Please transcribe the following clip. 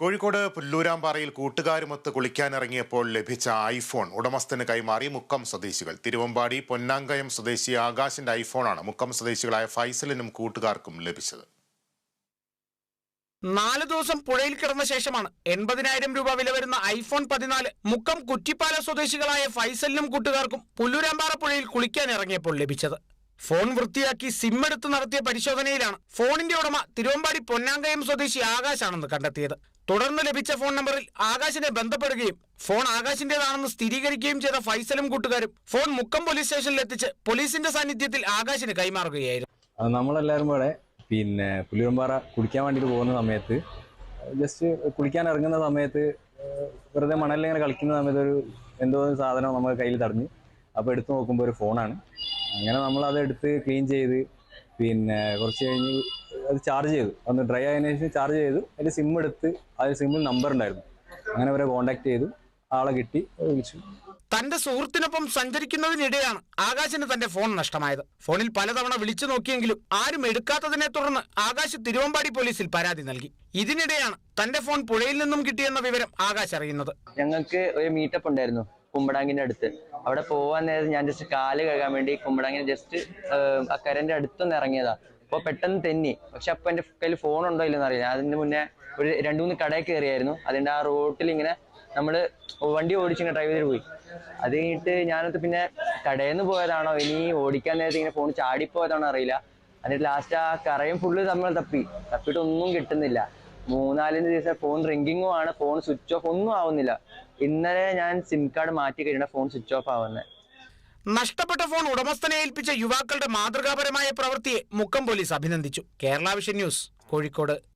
കോഴിക്കോട് പുല്ലൂരാമ്പാറയിൽ കൂട്ടുകാരുമൊത്ത് കുളിക്കാനിറങ്ങിയപ്പോൾ ലഭിച്ച ഐഫോൺ ഉടമസ്ഥന് കൈമാറി മുക്കം സ്വദേശികൾ. തിരുവമ്പാടി പൊന്നാങ്കയം സ്വദേശി ആകാശിന്റെ ഐഫോണാണ് മുക്കം സ്വദേശികളായ ഫൈസലിനും കൂട്ടുകാർക്കും ലഭിച്ചത്. നാല് ദിവസം പുഴയിൽ കിടന്ന ശേഷമാണ് എൺപതിനായിരം രൂപ വില വരുന്ന ഐഫോൺ പതിനാല് മുക്കം കുറ്റിപ്പാല സ്വദേശികളായ ഫൈസലിനും കൂട്ടുകാർക്കും പുല്ലൂരാമ്പാറ പുഴയിൽ കുളിക്കാൻ ഇറങ്ങിയപ്പോൾ ലഭിച്ചത്. ഫോൺ വൃത്തിയാക്കി സിം എടുത്ത് നടത്തിയ പരിശോധനയിലാണ് ഫോണിന്റെ ഉടമ തിരുവമ്പാടി പൊന്നാങ്കയം സ്വദേശി ആകാശാണെന്ന് കണ്ടെത്തിയത്. തുടർന്ന് ലഭിച്ച ഫോൺ നമ്പറിൽ ആകാശിനെ ബന്ധപ്പെടുകയും ഫോൺ ആകാശിന്റേതാണെന്ന് സ്ഥിരീകരിക്കുകയും ചെയ്ത ഫൈസലും കൂട്ടുകാരും ഫോൺ മുക്കം പോലീസ് സ്റ്റേഷനിൽ എത്തിച്ച് പോലീസിന്റെ സാന്നിധ്യത്തിൽ ആകാശിന് കൈമാറുകയായിരുന്നു. നമ്മളെല്ലാവരും കൂടെ പിന്നെ പുലിയമ്പാറ കുടിക്കാൻ വേണ്ടിയിട്ട് പോകുന്ന സമയത്ത് ജസ്റ്റ് കുളിക്കാൻ ഇറങ്ങുന്ന സമയത്ത് വെറുതെ മണലിൽ ഇങ്ങനെ കളിക്കുന്ന സമയത്ത് ഒരു എന്തോ ഒരു സാധനം നമ്മുടെ കയ്യിൽ തടഞ്ഞു അപ്പോൾ എടുത്തു നോക്കുമ്പോൾ ഒരു ഫോണാണ്. അങ്ങനെ നമ്മൾ അത് എടുത്ത് ക്ലീൻ ചെയ്ത് പിന്നെ കുറച്ച് കഴിഞ്ഞ് അത് ചാർജ് ചെയ്തു. ഒന്ന് ഡ്രൈ ആയതിനു ശേഷം ചാർജ് ചെയ്തു. അതിൽ സിം എടുത്ത് അതിൽ സിമ്മിൽ നമ്പർ ഉണ്ടായിരുന്നു. അങ്ങനെ അവരെ കോൺടാക്ട് ചെയ്തു. ആളെ കിട്ടി വിളിച്ചു തന്റെ സുഹൃത്തിനൊപ്പം സഞ്ചരിക്കുന്നതിനിടെയാണ് ആകാശിന് തന്റെ ഫോൺ നഷ്ടമായത്. ഫോണിൽ പലതവണ വിളിച്ചു നോക്കിയെങ്കിലും ആരും എടുക്കാത്തതിനെ തുടർന്ന് ആകാശ് തിരുവമ്പാടി പോലീസിൽ പരാതി നൽകി. ഇതിനിടെയാണ് തന്റെ ഫോൺ പുഴയിൽ നിന്നും കിട്ടിയെന്ന വിവരം ആകാശ് അറിയുന്നത്. ഞങ്ങൾക്ക് ഒരു മീറ്റപ്പ് ഉണ്ടായിരുന്നു കുമ്പടാങ്കിന്റെ അടുത്ത്. അവിടെ പോവാൻ നേരം ഞാൻ ജസ്റ്റ് കാൽ കഴുകാൻ വേണ്ടി കുമ്പടാങ്കിന് ജസ്റ്റ് അക്കരന്റെ അടുത്തൊന്ന് ഇറങ്ങിയതാ. അപ്പോൾ പെട്ടെന്ന് തെന്നി. പക്ഷെ അപ്പൊ എന്റെ കയ്യിൽ ഫോൺ ഉണ്ടോ ഇല്ലെന്ന് അറിയില്ല. അതിന് മുന്നേ ഒരു രണ്ടു മൂന്ന് കടയിൽ കയറിയായിരുന്നു അതിന്റെ ആ റോട്ടിൽ ഇങ്ങനെ നമ്മൾ വണ്ടി ഓടിച്ചിങ്ങനെ ഡ്രൈവ് ചെയ്ത് പോയി. അത് കഴിഞ്ഞിട്ട് ഞാനത് പിന്നെ കടയിൽ നിന്ന് പോയതാണോ? ഇനി ഓടിക്കാൻ നേരത്തെ ഇങ്ങനെ ഫോൺ ചാടിപ്പോയതാണോ അറിയില്ല. എന്നിട്ട് ലാസ്റ്റ് ആ കറയും ഫുള്ള് നമ്മൾ തപ്പി. തപ്പിയിട്ട് ഒന്നും കിട്ടുന്നില്ല. മൂന്നാലഞ്ച് ദിവസം ഫോൺ റിങ്കിങ്ങും ആണ്. ഫോൺ സ്വിച്ച് ഓഫ് ഒന്നും ആവുന്നില്ല. ഇന്നലെ ഞാൻ സിം കാർഡ് മാറ്റി കഴിഞ്ഞാൽ ഫോൺ സ്വിച്ച് ഓഫ് ആവുന്നത് നഷ്ടപ്പെട്ട ഫോൺ ഉടമസ്ഥനെ ഏൽപ്പിച്ച യുവാക്കളുടെ മാതൃകാപരമായ പ്രവൃത്തിയെ മുക്കം പോലീസ് അഭിനന്ദിച്ചു. Kerala vision news Kozhikode.